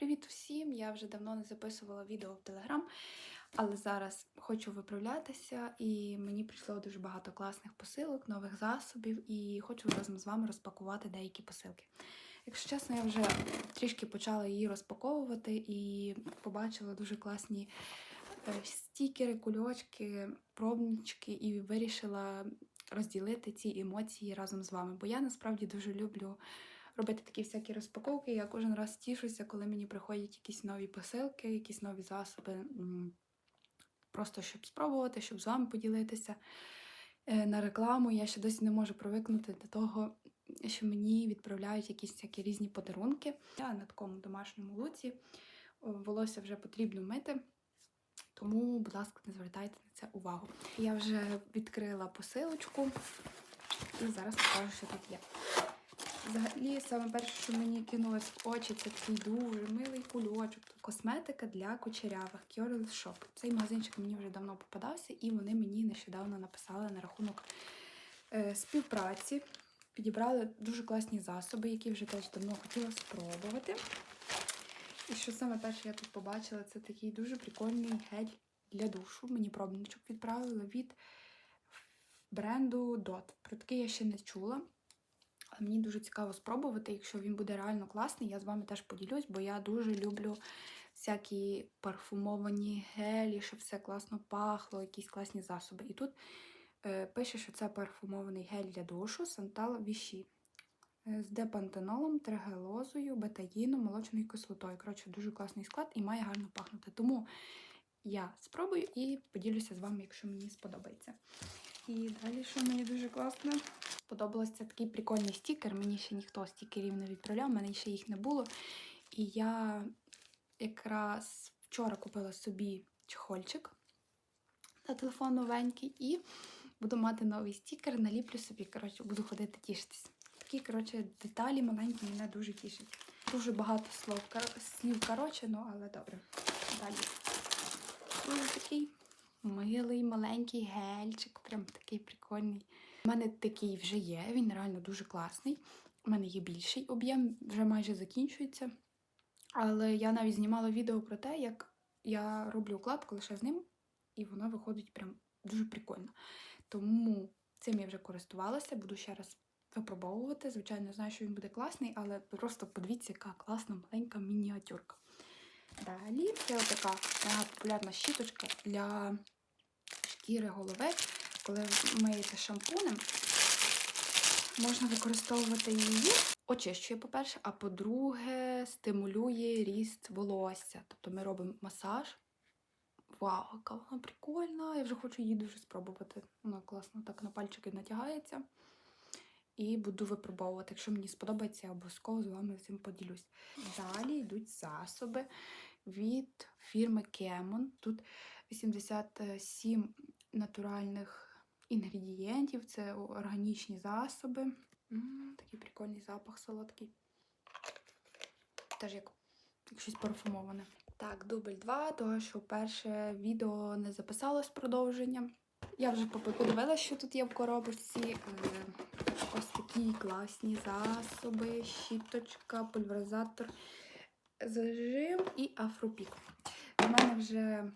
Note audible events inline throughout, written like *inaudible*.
Привіт всім! Я вже давно не записувала відео в Телеграм, але зараз хочу виправлятися, і мені прийшло дуже багато класних посилок, нових засобів, і хочу разом з вами розпакувати деякі посилки. Якщо чесно, я вже трішки почала її розпаковувати і побачила дуже класні е, стікери, кульочки, пробнички, і вирішила розділити ці емоції разом з вами. Бо я насправді дуже люблю робити такі всякі розпаковки. Я кожен раз тішуся, коли мені приходять якісь нові посилки, якісь нові засоби. Просто щоб спробувати, щоб з вами поділитися. Е, На рекламу я ще досі не можу привикнути до того, що мені відправляють якісь всякі різні подарунки. Я на такому домашньому луці. Волосся вже потрібно мити. Тому, будь ласка, не звертайте на це увагу. Я вже відкрила посилочку і зараз покажу, що тут є. Взагалі, саме перше, що мені кинулось в очі, це такий дуже милий кульочок. Косметика для кучерявих Curl Shop. Цей магазинчик мені вже давно попадався, і вони мені нещодавно написали на рахунок е, співпраці. Підібрали дуже класні засоби, які вже теж давно хотіла спробувати. І що саме перше я тут побачила, це такий дуже прикольний гель для душу. Мені пробничок відправили від бренду Dot. Про такий я ще не чула. Але мені дуже цікаво спробувати. Якщо він буде реально класний, я з вами теж поділюсь, бо я дуже люблю всякі парфумовані гелі, щоб все класно пахло, якісь класні засоби. І тут е, пише, що це парфумований гель для душу Сантал Віші е, з депантенолом, тригелозою, бетаїном, молочною кислотою. Коротше, дуже класний склад і має гарно пахнути. Тому я спробую і поділюся з вами, якщо мені сподобається. І далі, що мені дуже класно, сподобалось, це такий прикольний стікер. Мені ще ніхто стікерів не відправляв, в мене ще їх не було. І я якраз вчора купила собі чехольчик на телефон новенький і буду мати новий стікер, наліплю собі, коротше, буду ходити тішитись. Такі, коротше, деталі маленькі мене дуже тішать. Дуже багато слов, слів, коротше, ну але добре. Далі. Дуже такий милий, маленький гельчик, прям такий прикольний. У мене такий вже є, він реально дуже класний. У мене є більший об'єм, вже майже закінчується. Але я навіть знімала відео про те, як я роблю укладку лише з ним, і вона виходить прям дуже прикольно. Тому цим я вже користувалася, буду ще раз випробовувати. Звичайно, знаю, що він буде класний, але просто подивіться, яка класна маленька мініатюрка. Далі це така популярна щіточка для шкіри голови. Коли миєте шампунем, можна використовувати її. Очищує, по-перше, а по-друге, стимулює ріст волосся. Тобто ми робимо масаж. Вау, яка вона прикольна! Я вже хочу її дуже спробувати. Вона класно так на пальчики натягається. І буду випробовувати. Якщо мені сподобається, я обов'язково з вами цим поділюсь. Далі йдуть засоби від фірми Kemon. Тут 87 натуральних інгредієнтів, це органічні засоби. М, такий прикольний запах солодкий. Теж як, як щось парфумоване. Так, дубль 2, того що перше відео не записалось продовження. Я вже подивилася, що тут є в коробочці. Е, Ось такі класні засоби, щіточка, пульверизатор, зажим і афропік. У мене вже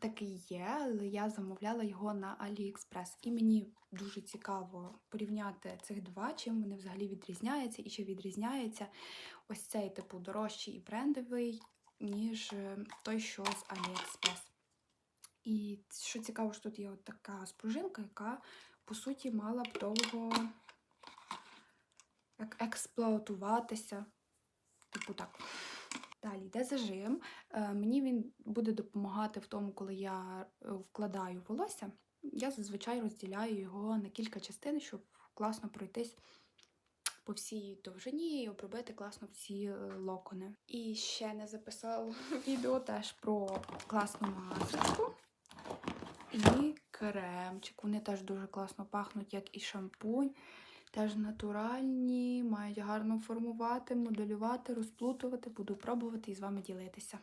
такий є, але я замовляла його на AliExpress. І мені дуже цікаво порівняти цих два, чим вони взагалі відрізняються, і чи відрізняється ось цей типу дорожчий і брендовий, ніж е, той, що з AliExpress. І що цікаво, що тут є от така спружинка, яка, по суті, мала б довго експлуатуватися. Типу так. Далі йде зажим. Е, Мені він буде допомагати в тому, коли я е, вкладаю волосся. Я зазвичай розділяю його на кілька частин, щоб класно пройтись по всій довжині і обробити класно всі е, локони. І ще не записала *laughs* відео теж про класну масочку і кремчик. Вони теж дуже класно пахнуть, як і шампунь. Теж натуральні, мають гарно формувати, моделювати, розплутувати. Буду пробувати і з вами ділитися.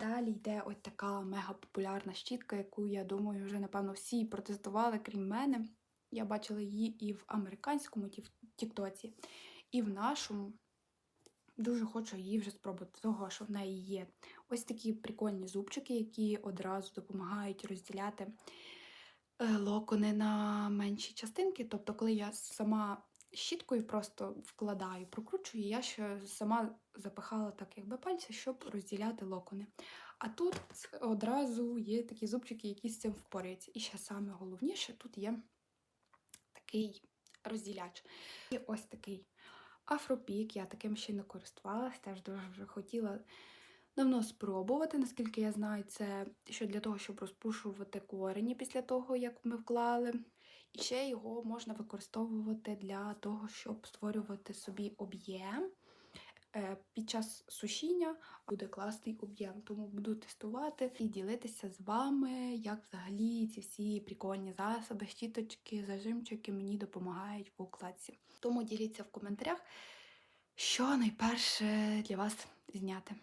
Далі йде ось така мега популярна щітка, яку, я думаю, вже, напевно, всі протестували, крім мене. Я бачила її і в американському тіктоці, і в нашому. дуже хочу її вже спробувати, того, що в неї є ось такі прикольні зубчики, які одразу допомагають розділяти локони на менші частинки. Тобто, коли я сама щіткою просто вкладаю, прокручую, я ще сама запихала так, якби пальці, щоб розділяти локони. А тут одразу є такі зубчики, які з цим впораються. І ще саме головніше, тут є такий розділяч. І ось такий афропік. Я таким ще не користувалася, теж дуже хотіла давно спробувати. Наскільки я знаю, це що для того, щоб розпушувати корені після того, як ми вклали. І ще його можна використовувати для того, щоб створювати собі об'єм. Е, Під час сушіння буде класний об'єм, тому буду тестувати і ділитися з вами, як взагалі ці всі прикольні засоби, щіточки, зажимчики мені допомагають в укладці. Тому діліться в коментарях, що найперше для вас зняти.